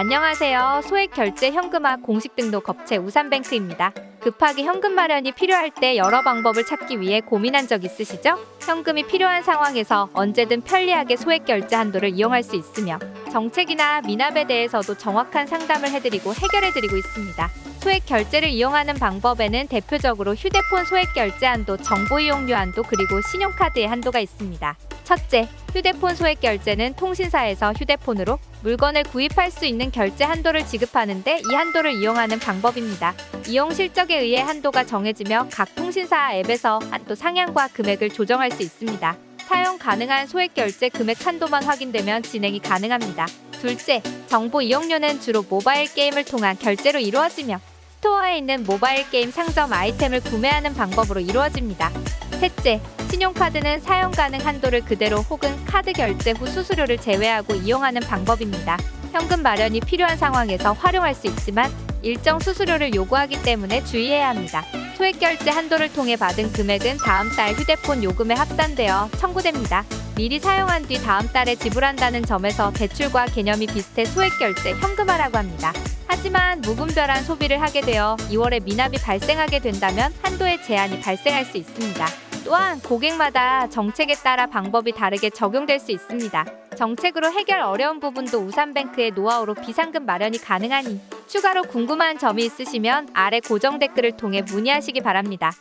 안녕하세요. 소액 결제 현금화 공식 등록 업체 우산뱅크입니다. 급하게 현금 마련이 필요할 때 여러 방법을 찾기 위해 고민한 적 있으시죠? 현금이 필요한 상황에서 언제든 편리하게 소액 결제 한도를 이용할 수 있으며 정책이나 미납에 대해서도 정확한 상담을 해드리고 해결해드리고 있습니다. 소액 결제를 이용하는 방법에는 대표적으로 휴대폰 소액 결제 한도, 정보 이용료 한도, 그리고 신용카드의 한도가 있습니다. 첫째, 휴대폰 소액 결제는 통신사에서 휴대폰으로 물건을 구입할 수 있는 결제 한도를 지급하는데 이 한도를 이용하는 방법입니다. 이용 실적에 의해 한도가 정해지며 각 통신사 앱에서 한도 상향과 금액을 조정할 수 있습니다. 사용 가능한 소액 결제 금액 한도만 확인되면 진행이 가능합니다. 둘째, 정보 이용료는 주로 모바일 게임을 통한 결제로 이루어지며 스토어에 있는 모바일 게임 상점 아이템을 구매하는 방법으로 이루어집니다. 셋째, 신용카드는 사용 가능 한도를 그대로 혹은 카드 결제 후 수수료를 제외하고 이용하는 방법입니다. 현금 마련이 필요한 상황에서 활용할 수 있지만 일정 수수료를 요구하기 때문에 주의해야 합니다. 소액 결제 한도를 통해 받은 금액은 다음 달 휴대폰 요금에 합산되어 청구됩니다. 미리 사용한 뒤 다음 달에 지불한다는 점에서 대출과 개념이 비슷해 소액 결제 현금화라고 합니다. 하지만 무분별한 소비를 하게 되어 2월에 미납이 발생하게 된다면 한도의 제한이 발생할 수 있습니다. 또한 고객마다 정책에 따라 방법이 다르게 적용될 수 있습니다. 정책으로 해결 어려운 부분도 우산뱅크의 노하우로 비상금 마련이 가능하니 추가로 궁금한 점이 있으시면 아래 고정 댓글을 통해 문의하시기 바랍니다.